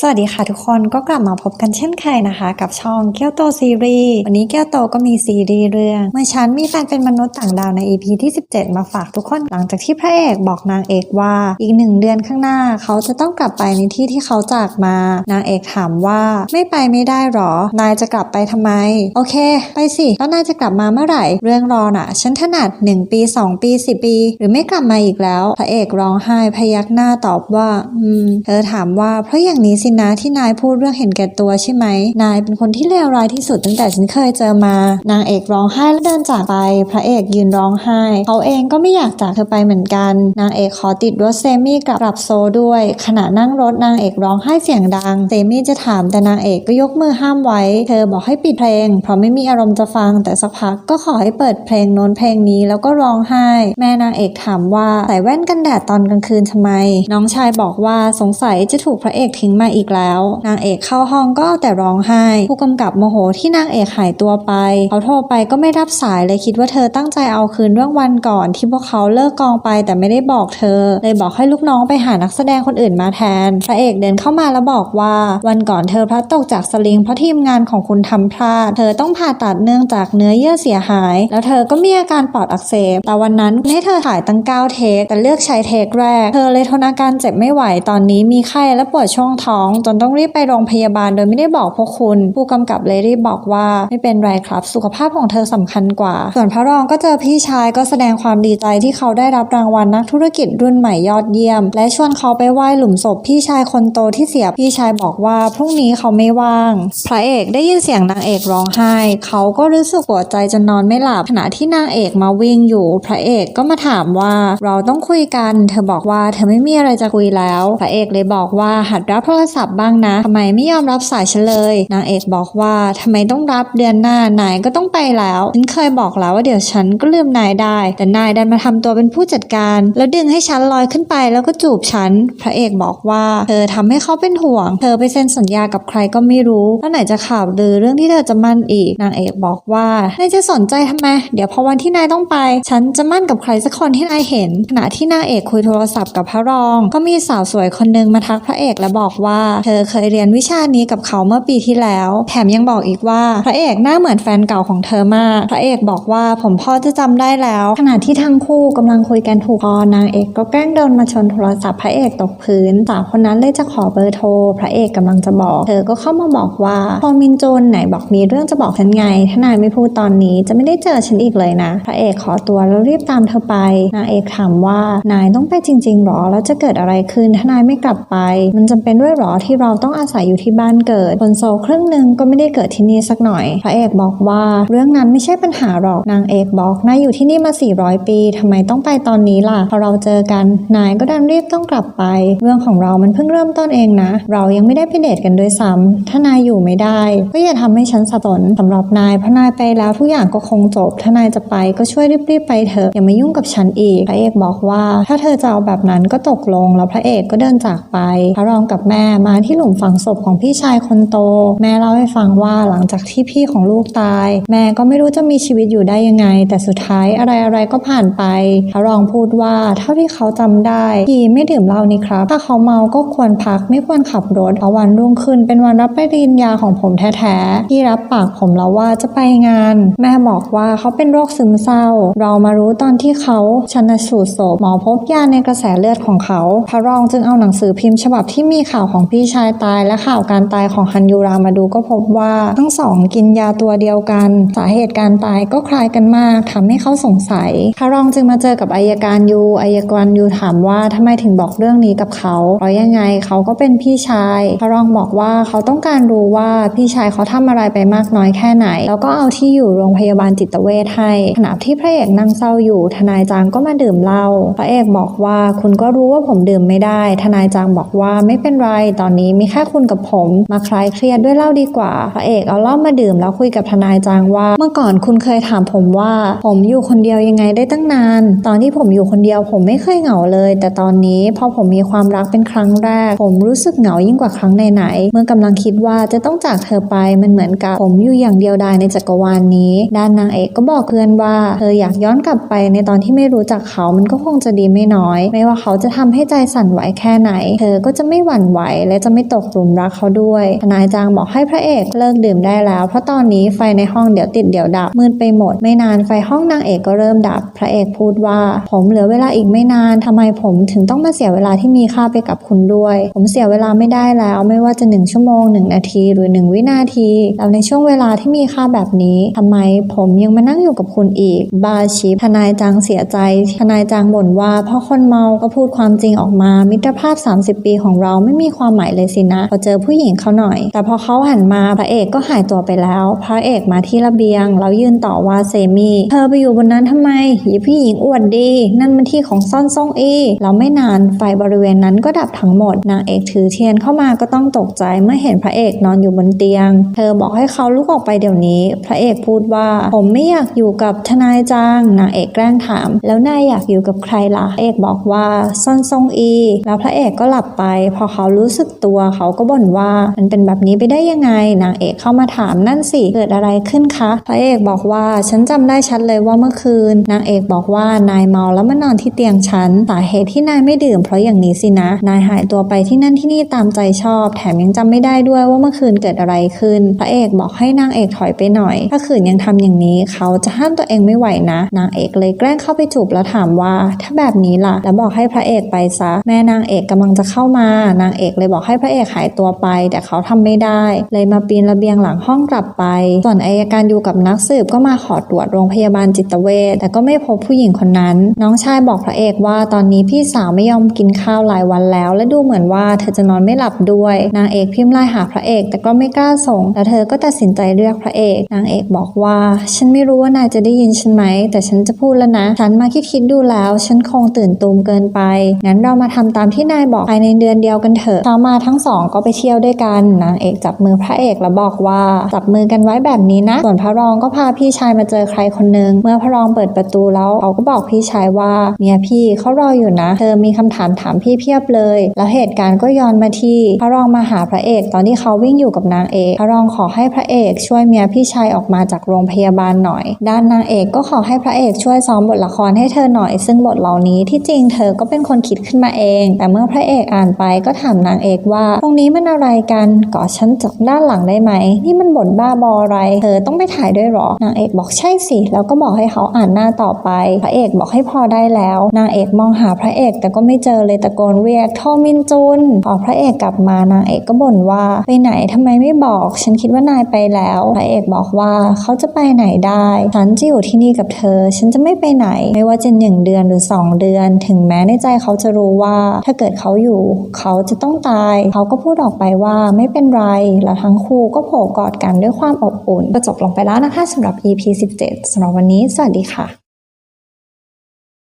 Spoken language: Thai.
สวัสดีค่ะทุกคนก็กลับมาพบกันเช่นเคยนะคะ กับช่องเกียวโตซีรีส์วันนี้เกียวโตก็มีซีรีส์เรื่องเมื่อฉันมีแฟนเป็นมนุษย์ต่างดาวใน EP ที่ 17 มาฝากทุกคนหลังจากที่พระเอกบอกนางเอกว่าอีกหนึ่งเดือนข้างหน้า เขาจะต้องกลับไปในที่ที่เขาจากมานางเอกถามว่าไม่ไปไม่ได้หรอ นายจะกลับไปทำไม โอเค ไปสิแล้วนายจะกลับมาเมื่อไหร่ เรื่องรอน่ะ ฉันถนัด 1 ปี 2 ปี 10 ปี หรือไม่กลับมาอีกแล้ว พระเอกร้องไห้พยักหน้าตอบว่า อืม เธอถามว่าเพราะอย่างนี้สินะที่นายพูดเรื่องเห็นแก่ตัวใช่ไหม นายเป็นคนที่เลวร้ายที่สุดตั้งแต่ฉันเคยเจอมา นางเอกร้องไห้แล้วเดินจากไป พระเอกยืนร้องไห้ เขาเองก็ไม่อยากจากเธอไปเหมือนกัน นางเอกขอติดรถเซมี่กลับกลับโซด้วย ขณะนั่งรถนางเอกร้องไห้เสียงดัง เซมี่จะถามแต่นางเอกก็ยกมือห้ามไว้ เธอบอกให้ปิดเพลง เพราะไม่มีอารมณ์จะฟัง แต่สักพักก็ขอให้เปิดเพลงโน้นเพลงนี้แล้วก็ร้องไห้ แม่นางเอกถามว่าใส่แว่นกันแดดตอนกลางคืนทำไม น้องชายบอกว่าสงสัยจะถูกพระเอกทิ้งมาอีกแล้ว นางเอกเข้าห้องก็เอาแต่ร้องไห้ ผู้กำกับโมโหที่นางเอกหายตัวไป เขาโทรไปก็ไม่รับสายเลยคิดว่าเธอตั้งใจเอาคืนเรื่องวันก่อน ที่พวกเขาเลิกกองไปแต่ไม่ได้บอกเธอ เลยบอกให้ลูกน้องไปหานักแสดงคนอื่นมาแทน พระเอกเดินเข้ามาแล้วบอกว่าวันก่อนเธอพลัดตกจากสลิงเพราะทีมงานของคุณทำพลาด เธอต้องผ่าตัดเนื่องจากเนื้อเยื่อเสียหาย แล้วเธอก็มีอาการปอดอักเสบ แต่วันนั้นให้เธอถ่ายตั้ง9เทคแต่เลือกใช้เทคแรก เธอเลยทนอาการเจ็บไม่ไหวตอนนี้มีไข้และปวดช่วงท้องจนต้องรีบไปโรงพยาบาลโดยไม่ได้บอกพวกคุณ ผู้กำกับเลยรีบบอกว่าไม่เป็นไรครับ สุขภาพของเธอสำคัญกว่า ส่วนพระรองก็เจอพี่ชายก็แสดงความดีใจที่เขาได้รับรางวัลนักธุรกิจรุ่นใหม่ยอดเยี่ยม และชวนเขาไปไหว้หลุมศพพี่ชายคนโตที่เสียพี่ชายบอกว่าพรุ่งนี้เขาไม่ว่าง พระเอกได้ยินเสียงนางเอกร้องไห้ เขาก็รู้สึกปวดใจจนนอนไม่หลับขณะที่นางเอกมาวิ่งอยู่ พระเอกก็มาถามว่าเราต้องคุยกัน เธอบอกว่าเธอไม่มีอะไรจะคุยแล้ว พระเอกเลยบอกว่าหัดรับโทรศัพท์บ้างนะทำไมไม่ยอมรับสายฉันเลย นางเอกบอกว่าทำไมต้องรับเดือนหน้านายก็ต้องไปแล้วฉันเคยบอกแล้วว่าเดี๋ยวฉันก็ลืมนายได้ แต่นายดันมาทำตัวเป็นผู้จัดการ แล้วดึงให้ฉันลอยขึ้นไปแล้วก็จูบฉันพระเอกบอกว่าเธอทำให้เขาเป็นห่วง เธอไปเซ็นสัญญากับใครก็ไม่รู้แล้วไหนจะข่าวลือเรื่องที่เธอจะมั่นอีก นางเอกบอกว่านายจะสนใจทำไม เดี๋ยวพอวันที่นายต้องไป ฉันจะมั่นกับใครสักคนที่นายเห็น ขณะที่นางเอกคุยโทรศัพท์กับพระรอง ก็มีสาวสวยคนหนึงมาทักพระเอกและบอกว่าเธอเคยเรียนวิชานี้กับเขาเมื่อปีที่แล้ว แถมยังบอกอีกว่า พระเอกหน้าเหมือนแฟนเก่าของเธอมาก พระเอกบอกว่าผมพ่อจะจำได้แล้ว ขณะที่ทั้งคู่กำลังคุยกันถูกคอนางเอกก็แกล้งเดินมาชนโทรศัพท์พระเอกตกพื้นสาวคนนั้นเลยจะขอเบอร์โทร พระเอกกำลังจะบอก เธอก็เข้ามาบอกว่าพอมินจนไหนบอกมีเรื่องจะบอกฉันไงถ้านายไม่พูดตอนนี้จะไม่ได้เจอฉันอีกเลยนะ พระเอกขอตัวแล้วรีบตามเธอไป นางเอกถามว่านายต้องไปจริงๆหรอ แล้วจะเกิดอะไรขึ้นถ้านายไม่กลับไป มันจำเป็นด้วยหรอที่เราต้องอาศัยอยู่ที่บ้านเกิดคนโซครึ่งหนึ่งก็ไม่ได้เกิดที่นี่สักหน่อย พระเอกบอกว่าเรื่องนั้นไม่ใช่ปัญหาหรอกนางเอกบอกนายอยู่ที่นี่มา 400 ปีทำไมต้องไปตอนนี้ล่ะพอเราเจอกันนายก็ดันรีบต้องกลับไป เรื่องของเรามันเพิ่งเริ่มต้นเองนะ เรายังไม่ได้ไปเดทกันด้วยซ้ำถ้านายอยู่ไม่ได้ ก็อย่าทำให้ฉันสับสนสำหรับนายเพราะนายไปแล้วทุกอย่างก็คงจบ ถ้านายจะไปก็ช่วยรีบๆไปเถอะอย่ามายุ่งกับฉันอีกพระเอกบอกว่า ถ้าเธอจะเอาแบบนั้นก็ตกลง แล้วพระเอกก็เดินจากไปพระรองกับแม่มาที่หลุมฝังศพของพี่ชายคนโต แม่เล่าให้ฟังว่าหลังจากที่พี่ของลูกตาย แม่ก็ไม่รู้จะมีชีวิตอยู่ได้ยังไง แต่สุดท้ายอะไรอะไรก็ผ่านไปพระรองพูดว่าเท่าที่เขาจำได้พี่ไม่ดื่มเหล้านี่ครับ ถ้าเขาเมาก็ควรพักไม่ควรขับรถเพราะวันรุ่งขึ้น เป็นวันรับปริญญาของผมแท้ๆพี่รับปากผมแล้วว่าจะไปงาน แม่บอกว่าเขาเป็นโรคซึมเศร้า เรามารู้ตอนที่เขาชันสูตรศพหมอพบยาในกระแสเลือดของเขาพระรองจึงเอาหนังสือพิมพ์ฉบับที่มีข่าวของพี่ชายตายและข่าวการตายของฮันยูรามาดูก็พบว่าทั้งสองกินยาตัวเดียวกัน สาเหตุการตายก็คล้ายกันมากทำให้เขาสงสัยพระรองจึงมาเจอกับอายการยูอายการยูถามว่าทำไมถึงบอกเรื่องนี้กับเขาเพราะยังไงเขาก็เป็นพี่ชายพระรองบอกว่าเขาต้องการรู้ว่าพี่ชายเขาทำอะไรไปมากน้อยแค่ไหน แล้วก็เอาที่อยู่โรงพยาบาลจิตเวชให้ขณะที่พระเอกนั่งเศร้าอยู่ ทนายจางก็มาดื่มเหล้าพระเอกบอกว่าคุณก็รู้ว่าผมดื่มไม่ได้ ทนายจางบอกว่าไม่เป็นไรตอนนี้มีแค่คุณกับผมมาคลายเครียดด้วยเหล้าดีกว่าพระเอกเอาเหล้ามาดื่มแล้วคุยกับทนายจางว่า เมื่อก่อนคุณเคยถามผมว่า ผมอยู่คนเดียวยังไงได้ตั้งนาน ตอนที่ผมอยู่คนเดียวผมไม่เคยเหงาเลย แต่ตอนนี้พอผมมีความรักเป็นครั้งแรก ผมรู้สึกเหงายิ่งกว่าครั้งไหนๆเมื่อกำลังคิดว่าจะต้องจากเธอไปมันเหมือนกับผมอยู่อย่างเดียวดายในจักรวาลนี้ ด้านนางเอกก็บอกเพื่อนว่าเธออยากย้อนกลับไปในตอนที่ไม่รู้จักเขามันก็คงจะดีไม่น้อย ไม่ว่าเขาจะทำให้ใจสั่นไหวแค่ไหน เธอก็จะไม่หวั่นไหวและจะไม่ตกหลุมรักเขาด้วยทนายจางบอกให้พระเอกเลิกดื่มได้แล้ว เพราะตอนนี้ไฟในห้องเดี๋ยวติดเดี๋ยวดับมืดไปหมด ไม่นานไฟห้องนางเอกก็เริ่มดับ พระเอกพูดว่า ผมเหลือเวลาอีกไม่นานทำไมผมถึงต้องมาเสียเวลาที่มีค่าไปกับคุณด้วย ผมเสียเวลาไม่ได้แล้ว ไม่ว่าจะหนึ่งชั่วโมงหนึ่งนาทีหรือหนึ่งวินาทีแล้วในช่วงเวลาที่มีค่าแบบนี้ทำไมผมยังมานั่งอยู่กับคุณอีก บาชิปทนายจางเสียใจ ทนายจางบ่นว่าเพราะคนเมาก็พูดความจริงออกมา มิตรภาพ 30 ปีของเราไม่มีความหมายเลยสินะ พอเจอผู้หญิงเขาหน่อย แต่พอเขาหันมาพระเอกก็หายตัวไปแล้ว พระเอกมาที่ระเบียง แล้วยืนต่อว่าเซมี่เธอไปอยู่บนนั้นทำไมหยีผู้หญิงอวดดี นั่นมันที่ของซ่อนซ่องเอแล้วไม่นานไฟบริเวณนั้นก็ดับทั้งหมด นางเอกถือเทียนเข้ามาก็ต้องตกใจเมื่อเห็นพระเอกนอนอยู่บนเตียง เธอบอกให้เขาลุกออกไปเดี๋ยวนี้ พระเอกพูดว่า ผมไม่อยากอยู่กับทนายจาง นางเอกแกล้งถาม แล้วนายอยากอยู่กับใครล่ะพระเอกบอกว่าซ่อนซ่องอี แล้วพระเอกก็หลับไป พอเขารู้สึกตัวเขาก็บ่นว่ามันเป็นแบบนี้ไปได้ยังไง นางเอกเข้ามาถามนั่นสิเกิดอะไรขึ้นคะพระเอกบอกว่าฉันจำได้ชัดเลยว่าเมื่อคืน นางเอกบอกว่านายเมาแล้วมานอนที่เตียงฉันสาเหตุที่นายไม่ดื่มเพราะอย่างนี้สินะ นายหายตัวไปที่นั่นที่นี่ตามใจชอบ แถมยังจำไม่ได้ด้วยว่าเมื่อคืนเกิดอะไรขึ้น พระเอกบอกให้นางเอกถอยไปหน่อย ถ้าขืนยังทำอย่างนี้ เขาจะห้ามตัวเองไม่ไหวนะ นางเอกเลยแกล้งเข้าไปจูบแล้วถามว่า ถ้าแบบนี้ล่ะ แล้วบอกให้พระเอกไปซะ แม่นางเอกกำลังจะเข้ามานางเอกเลยบอกให้พระเอกหายตัวไป แต่เขาทำไม่ได้ เลยมาปีนระเบียงหลังห้องกลับไป ส่วนอายการอยู่กับนักสืบก็มาขอตรวจโรงพยาบาลจิตเวชแต่ก็ไม่พบผู้หญิงคนนั้น น้องชายบอกพระเอกว่าตอนนี้พี่สาวไม่ยอมกินข้าวหลายวันแล้ว และดูเหมือนว่าเธอจะนอนไม่หลับด้วย นางเอกพิมพ์ไล่หาพระเอก แต่ก็ไม่กล้าส่งแล้วเธอก็ตัดสินใจเรียกพระเอก นางเอกบอกว่า ฉันไม่รู้ว่านายจะได้ยินฉันไหม แต่ฉันจะพูดแล้วนะ ฉันมาคิดคิดดูแล้ว ฉันคงตื่นตูมเกินไปงั้นเรามาทำตามที่นายบอกภายในเดือนเดียวกันเถอะมาทั้งสองก็ไปเที่ยวด้วยกันนางเอกจับมือพระเอกแล้วบอกว่าจับมือกันไว้แบบนี้นะ ส่วนพระรองก็พาพี่ชายมาเจอใครคนหนึ่งเมื่อพระรองเปิดประตูแล้วเขาก็บอกพี่ชายว่าเมียพี่เขารออยู่นะ เธอมีคำถามถามพี่เพียบเลย แล้วเหตุการณ์ก็ย้อนมาที่พระรองมาหาพระเอก ตอนที่เขาวิ่งอยู่กับนางเอก พระรองขอให้พระเอกช่วยเมียพี่ชายออกมาจากโรงพยาบาลหน่อย ด้านนางเอกก็ขอให้พระเอกช่วยซ้อมบทละครให้เธอหน่อย ซึ่งบทเหล่านี้ที่จริงเธอก็เป็นคนคิดขึ้นมาเอง แต่เมื่อพระเอกอ่านไปก็ถามนางเอกว่า ตรงนี้มันอะไรกันก่อฉันจากด้านหลังได้ไหม นี่มันบทบ้าบออะไร เธอต้องไปถ่ายด้วยหรอ นางเอกบอกใช่สิ แล้วก็บอกให้เขาอ่านหน้าต่อไป พระเอกบอกให้พอได้แล้ว นางเอกมองหาพระเอกแต่ก็ไม่เจอเลยตะโกนเรียกโทมินจุนพอพระเอกกลับมานางเอกก็บ่นว่าไปไหนทำไมไม่บอก ฉันคิดว่านายไปแล้ว พระเอกบอกว่าเขาจะไปไหนได้ฉันจะอยู่ที่นี่กับเธอ ฉันจะไม่ไปไหน ไม่ว่าจะหนึ่งเดือนหรือสองเดือน ถึงแม้ในใจเขาจะรู้ว่า ถ้าเกิดเขาอยู่ เขาจะต้องตายายเขาก็พูดออกไปว่าไม่เป็นไร แล้วทั้งคู่ก็โผล่กอดกันด้วยความอบอุ่น ก็จบลงไปแล้วนะคะสำหรับ EP 17สำหรับวันนี้ สวัสดีค่ะ